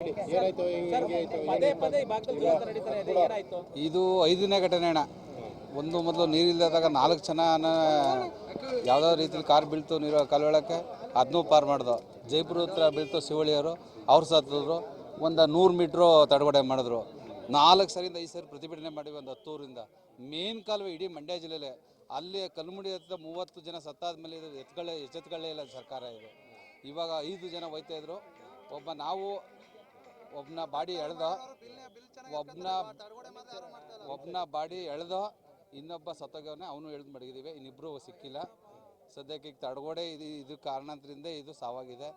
ಇದೆ ಏನಾಯ್ತು? ಇದು ಐದನೇ ಘಟನೆ ಅಣ್ಣ. ಒಂದು ಮೊದಲು ನೀರಿಲ್ಲದಾಗ ನಾಲ್ಕು ಜನ ಯಾವುದೋ ರೀತಿಲಿ ಕಾರ್ ಬೀಳ್ತು ನೀರು ಕಾಲುವೆಳಕ್ಕೆ ಅದನ್ನೂ ಪಾರ್ ಮಾಡಿದ್ರು ಜೈಪುರ ಹತ್ರ ಬೀಳ್ತು ಶಿವಳಿಯವರು ಅವ್ರು ಸತ್ತಿದ್ರು ಒಂದು ನೂರು ಮೀಟ್ರು ತಡೆಗಡೆ ಮಾಡಿದ್ರು. ನಾಲ್ಕು ಸರಿಯಿಂದ ಐದು ಸರಿ ಪ್ರತಿಭಟನೆ ಮಾಡಿ ಒಂದು ಹತ್ತೂರಿಂದ. ಮೇನ್ ಕಾಲುವೆ ಇಡೀ ಮಂಡ್ಯ ಜಿಲ್ಲೆಲೆ. ಅಲ್ಲಿ ಕಲ್ಮುಡಿ ಹತ್ರ ಮೂವತ್ತು ಜನ ಸತ್ತಾದ್ಮೇಲೆ ಇದು ಎತ್ಕೊಳ್ಳೆ ಎಚ್ಚೆತ್ಕೊಳ್ಳೇ ಇಲ್ಲ ಸರ್ಕಾರ ಇದು. ಇವಾಗ ಐದು ಜನ ಹೋಯ್ತಾ ಇದ್ರು. ಒಬ್ಬ ನಾವು ಒಬ್ಬನ ಬಾಡಿ ಎಳ್ದ ಒಬ್ಬನ ಒಬ್ಬನ ಬಾಡಿ ಎಳ್ದ, ಇನ್ನೊಬ್ಬ ಸತ್ತೋಗ್ಯವನೆ, ಅವನು ಎಳ್ದು ಮಡಗಿದ್ದೀವಿ ಇನ್ನಿಬ್ರು ಸಿಕ್ಕಿಲ್ಲ. ಸದ್ಯಕ್ಕೆ ಈಗ ತಡಗೋಡೆ ಇದು ಇದು ಕಾರಣದ್ರಿಂದ ಇದು ಸಾವಾಗಿದೆ.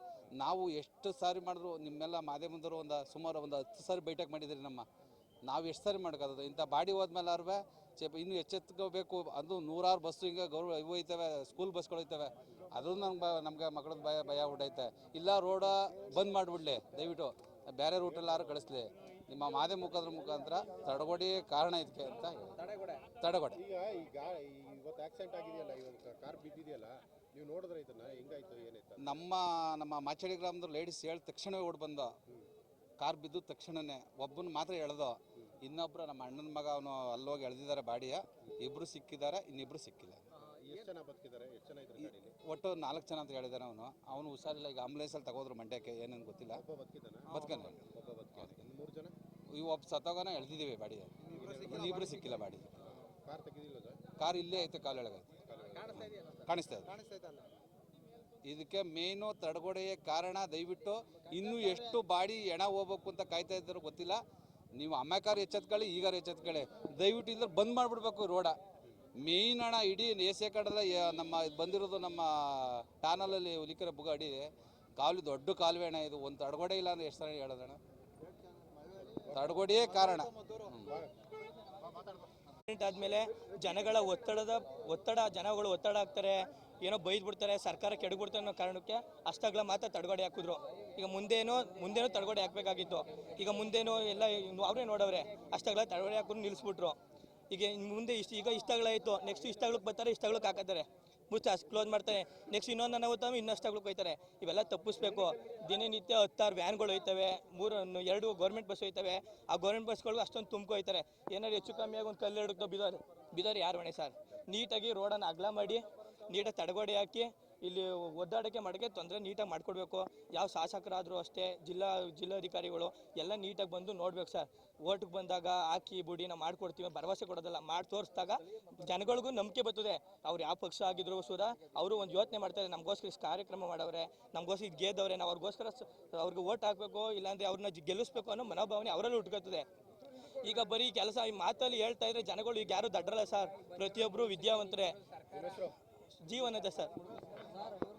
ನಾವು ಎಷ್ಟು ಸಾರಿ ಮಾಡಿದ್ರು, ನಿಮ್ಮೆಲ್ಲ ಮಾಧ್ಯಮದವರು ಒಂದು, ಸುಮಾರು ಒಂದು ಹತ್ತು ಸಾರಿ ಬೈಠಕ್ ಮಾಡಿದ್ರಿ ನಮ್ಮ. ನಾವು ಎಷ್ಟು ಸಾರಿ ಮಾಡ್ಕೋದು ಇಂಥ ಬಾಡಿ ಹೋದ್ಮೇಲೆ ಅವ್ರವೆ ಚೇಪ ಇನ್ನೂ ಎಚ್ಚೆತ್ಕೋಬೇಕು ಅದು ನೂರಾರು ಬಸ್ಸು ಹಿಂಗೆ ಗೌರವ ಇವು ಹೋಯ್ತವೆ ಸ್ಕೂಲ್ ಬಸ್ಗಳು ಹೋಯ್ತವೆ ಅದು ನಮ್ಗೆ ನಮ್ಗೆ ಮಕ್ಳದ್ದು ಭಯ ಭಯ ಉಡೈತೆ ಇಲ್ಲ ರೋಡ ಬಂದ್ ಮಾಡಿಬಿಡ್ಲಿ, ದಯವಿಟ್ಟು. ಬೇರೆ ರೂಟಲ್ಲಿ ಯಾರು ಕಳಿಸ್ಲಿ? ನಿಮ್ಮ ಮಾದೆ ಮುಖದ್ರ ಮುಖಾಂತರ ತಡಗೋಡಿ ಕಾರಣ ಇದಕ್ಕೆ ಅಂತ ತಡಗೋಡೆ. ಈಗ ಈಗ ಇವತ್ತು ಆಕ್ಸಿಡೆಂಟ್ ಆಗಿದೆಯಲ್ಲ ಇವತ್ತು ಕಾರ್ ಬಿದ್ದಿದೆಯಲ್ಲ ನೀವು ನೋಡಿದ್ರೆ ಇದನ್ನ ಹೆಂಗಾಯ್ತು ಏನಾಯ್ತು ನಮ್ಮ ನಮ್ಮ ಮಾಚಡಿ ಗ್ರಾಮದ ಲೇಡೀಸ್ ಹೇಳಿದ ತಕ್ಷಣವೇ ಓಡ್ ಬಂದ. ಕಾರ್ ಬಿದ್ದು ತಕ್ಷಣನೇ ಒಬ್ಬನ ಮಾತ್ರ ಎಳ್ದು. ಇನ್ನೊಬ್ರು ನಮ್ಮ ಅಣ್ಣನ ಮಗ ಅವನು ಅಲ್ಲೋಗಿ ಎಳ್ದಿದ್ದಾರೆ ಬಾಡಿಯ. ಇಬ್ಬರು ಸಿಕ್ಕಿದ್ದಾರೆ ಇನ್ನಿಬ್ರು ಸಿಕ್ಕಿಲ್ಲ. ಎಷ್ಟು ಜನ ಬದುಕಿದ್ದಾರೆ? ಎಷ್ಟು ಜನ ಇದ್ದಾರೆ ಗಾಡೀಲಿ? ಒಟ್ಟು ನಾಲ್ಕು ಜನ ಅಂತ ಹೇಳಿದಾನೆ ಅವನು. ಅವನು ಹುಷಾರಿಲ್ಲ ಈಗ ಆಂಬುಲೆನ್ಸಲ್ಲಿ ತಗೋದ್ರು ಮಂಡ್ಯಕ್ಕೆ ಏನೇನು ಗೊತ್ತಿಲ್ಲ. ಒಬ್ಬ ಬದುಕಿದ್ದಾನ? ಬದುಕನೆ ಒಬ್ಬ ಬದುಕಿದ್ದಾನೆ. ಇನ್ನು ಮೂರು ಜನ? ಇವು ಒಬ್ಬ ಸತ್ತೋಗನ ಎಳ್ದಿದ್ದೀವಿ ಬಾಡಿ ಇಬ್ರು ಸಿಕ್ಕಿಲ್ಲ ಬಾಡಿ ಕಾರ್ ತೆಗೆದಿಲ್ಲ ಸರ್? ಕಾರ್ ಇಲ್ಲೇ ಐತೆ ಕಾಲೊಳಗೆ ಕಾಣಿಸ್ತಾ ಇದೆ. ಇದಕ್ಕೆ ಮೇನು ತಡಗೋಡೆಯ ಕಾರಣ ದಯವಿಟ್ಟು ಇನ್ನೂ ಎಷ್ಟು ಬಾಡಿ ಎಣ ಹೋಗ್ಬೇಕು ಅಂತ ಕಾಯ್ತಾ ಇದ್ದಾರೋ ಗೊತ್ತಿಲ್ಲ. ನೀವು ಅಮ್ಮಕಾರ ಎಚ್ಚೆತ್ಕೊಳ್ಳಿ ಈಗಾರ ಎಚ್ಚೆತ್ಕೊಳ್ಳಿ. ದಯವಿಟ್ಟು ಇದ್ರೆ ಬಂದ್ ಮಾಡಿಬಿಡ್ಬೇಕು ರೋಡ. ಮೇಯ್ನ್ ಅಣ್ಣ ಇಡೀ ಕಡಲ ನಮ್ಮ ಬಂದಿರೋದು ನಮ್ಮ ಟಾನಲಲ್ಲಿ ಉಲಿಕರ ಬುಗ ಅಡಿ ಕಾಲು ದೊಡ್ಡ ಕಾಲುವೆ ಅಣ್ಣ ಇದು. ಒಂದು ತಡಗೋಡೆ ಇಲ್ಲ ಅಂದ್ರೆ ಎಷ್ಟು ಸಲ ಹೇಳೋದಣ್ಣ ತಡಗೋಡೆಯೇ ಕಾರಣ. ಆದ್ಮೇಲೆ ಜನಗಳ ಒತ್ತಡದ, ಒತ್ತಡ, ಜನಗಳು ಒತ್ತಡ ಆಗ್ತಾರೆ, ಏನೋ ಬೈದ್ ಬಿಡ್ತಾರೆ, ಸರ್ಕಾರ ಕೆಡಬಿಡ್ತಾರೆ ಅನ್ನೋ ಕಾರಣಕ್ಕೆ ಅಷ್ಟಾಗ್ಲ ಮಾತ್ರ ತಡಗಡೆ ಹಾಕಿದ್ರು. ಈಗ ಮುಂದೇನೋ ಮುಂದೇನೋ ತಡಗಡೆ ಹಾಕ್ಬೇಕಾಗಿತ್ತು. ಈಗ ಮುಂದೇನೋ ಎಲ್ಲ, ಅವರೇ ನೋಡವ್ರೆ, ಅಷ್ಟಾಗ್ಲ ತಡಗಡೆ ಹಾಕೊಂಡು ನಿಲ್ಲಿಸ್ಬಿಟ್ರು ಈಗ ಮುಂದೆ ಇಷ್ಟು ಈಗ ಇಷ್ಟಗಳಾಯಿತು. ನೆಕ್ಸ್ಟ್ ಇಷ್ಟಗಳಿಗೆ ಬರ್ತಾರೆ ಇಷ್ಟಗಳಿಗೆ ಹಾಕತ್ತಾರೆ. ಮುಚ್ಚ ಕ್ಲೋಸ್ ಮಾಡ್ತಾರೆ. ನೆಕ್ಸ್ಟ್ ಇನ್ನೊಂದು ಇನ್ನೂ ಇಷ್ಟಗಳ್ಗೆ ಹೋಯ್ತಾರೆ. ಇವೆಲ್ಲ ತಪ್ಪಿಸ್ಬೇಕು. ದಿನನಿತ್ಯ ಹತ್ತಾರು ವ್ಯಾನ್ಗಳು ಹೋಯ್ತವೆ. ಮೂರು ಎರಡು ಗೌರ್ಮೆಂಟ್ ಬಸ್ ಹೋಯ್ತವೆ. ಆ ಗೌರ್ಮೆಂಟ್ ಬಸ್ಗಳು ಅಷ್ಟೊಂದು ತುಂಬ್ಕೊ ಹೋಯ್ತಾರೆ. ಏನಾದ್ರು ಹೆಚ್ಚು ಕಮ್ಮಿಯಾಗಿ ಒಂದು ಕಲ್ಲು ಹಿಡಿದು ಬಿದೋರು ಬಿದೋರು ಯಾರು ಹೊಣೆ ಸರ್? ನೀಟಾಗಿ ರೋಡನ್ನು ಅಗಲ ಮಾಡಿ, ನೀಟಾಗಿ ತಡೆಗೋಡೆ ಹಾಕಿ ಇಲ್ಲಿ ಒದ್ದಾಡಕ್ಕೆ ಮಡಕೆ ತೊಂದರೆ ನೀಟಾಗಿ ಮಾಡ್ಕೊಡ್ಬೇಕು. ಯಾವ ಶಾಸಕರಾದರೂ ಅಷ್ಟೇ, ಜಿಲ್ಲಾ, ಜಿಲ್ಲಾಧಿಕಾರಿಗಳು ಎಲ್ಲ ನೀಟಾಗಿ ಬಂದು ನೋಡ್ಬೇಕು ಸರ್. ಓಟ್ಗೆ ಬಂದಾಗ ಹಾಕಿ ಬುಡಿ, ನಾವು ಮಾಡ್ಕೊಡ್ತೀವಿ, ಭರವಸೆ ಕೊಡೋದಲ್ಲ, ಮಾಡಿ ತೋರಿಸಿದಾಗ ಜನಗಳಿಗೂ ನಂಬಿಕೆ ಬರ್ತದೆ. ಅವ್ರು ಯಾವ ಪಕ್ಷ ಆಗಿದ್ರು ಸುದ, ಅವರು ಒಂದು ಯೋಚನೆ ಮಾಡ್ತಾರೆ, ನಮಗೋಸ್ಕರ ಕಾರ್ಯಕ್ರಮ ಮಾಡವ್ರೆ, ನಮಗೋಸ್ಕರ ಇದು ಗೆದ್ದವ್ರೆ, ನಾವು ಅವ್ರಿಗೋಸ್ಕರ ಅವ್ರಿಗೆ ಓಟ್ ಹಾಕಬೇಕು, ಇಲ್ಲಾಂದ್ರೆ ಅವ್ರನ್ನ ಗೆಲ್ಲಿಸ್ಬೇಕು ಅನ್ನೋ ಮನೋಭಾವನೆ ಅವರಲ್ಲಿ ಹುಟ್ಕೋತದೆ. ಈಗ ಬರೀ ಕೆಲಸ ಈ ಮಾತಲ್ಲಿ ಹೇಳ್ತಾ ಇದ್ರೆ ಜನಗಳು ಈಗ ಯಾರು ದಡ್ರಲ್ಲ ಸರ್. ಪ್ರತಿಯೊಬ್ಬರು ವಿದ್ಯಾವಂತರೇ. ಜೀವನದ ಸರ್. Claro, ¿no?